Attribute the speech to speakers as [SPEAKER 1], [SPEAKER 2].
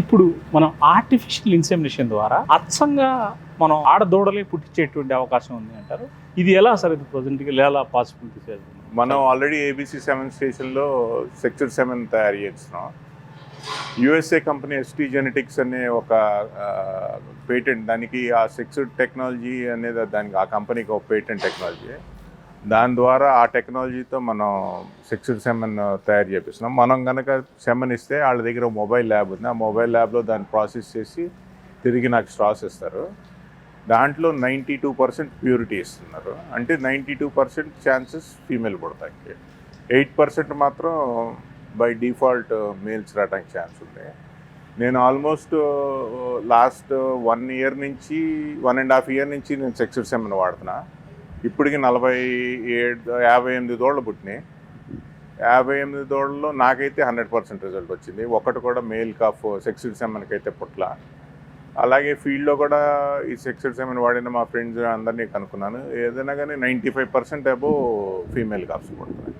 [SPEAKER 1] ఇప్పుడు మనం artificial insemination ద్వారా అచ్చంగా మనం ఆడదూడలే పుట్టించేటువంటి అవకాశం ఉంది అంటారు. ఇది ఎలా సార్ ఇది ప్రజెంట్గా ఎలా పాసిబిలిటీ చేస్తుంది?
[SPEAKER 2] మనం ఆల్రెడీ ఏబీసీ సెవెన్ స్టేషన్లో సెక్చర్ సెవెన్ తయారు చేస్తున్నాం. యుఎస్ఏ కంపెనీ ఎస్టీ జెనెటిక్స్ అనే ఒక పేటెంట్ దానికి ఆ సెక్చర్ టెక్నాలజీ అనేది దానికి ఆ కంపెనీకి ఒక పేటెంట్ టెక్నాలజీ దాని ద్వారా ఆ టెక్నాలజీతో మనం సెక్చర్ సెమన్ తయారు చేపిస్తున్నాం. మనం కనుక సెమెన్ ఇస్తే వాళ్ళ దగ్గర మొబైల్ ల్యాబ్ ఉంది. ఆ మొబైల్ ల్యాబ్లో దాన్ని ప్రాసెస్ చేసి తిరిగి నాకు స్ట్రాస్ ఇస్తారు. దాంట్లో నైంటీ టూ పర్సెంట్ ప్యూరిటీ ఇస్తున్నారు. అంటే ninety two percent chances female పుడతాయి. ఎయిట్ పర్సెంట్ మాత్రం బై డిఫాల్ట్ మేల్స్ రావడానికి ఛాన్స్ ఉంది. నేను ఆల్మోస్ట్ లాస్ట్ వన్ ఇయర్ నుంచి వన్ అండ్ హాఫ్ ఇయర్ నుంచి నేను సెక్స్డ్ సెమన్ వాడుతున్నా. ఇప్పటికి నలభై ఏడు యాభై ఎనిమిది దోళ్ళు పుట్టినాయి. యాభై ఎనిమిది దోళ్ళలో నాకైతే హండ్రెడ్ పర్సెంట్ రిజల్ట్ వచ్చింది. ఒకటి కూడా మేల్ కాఫ్ సెక్సిడ్ సెమెన్కైతే పుట్ల అలాగే ఫీల్డ్లో కూడా ఈ సెక్సిడ్ సెమన్ వాడిన మా ఫ్రెండ్స్ అందరినీ కనుక్కున్నాను. ఏదైనా కానీ నైంటీ ఫైవ్ పర్సెంట్ అబో ఫీమేల్ కాఫ్స్ పుడుతున్నాయి.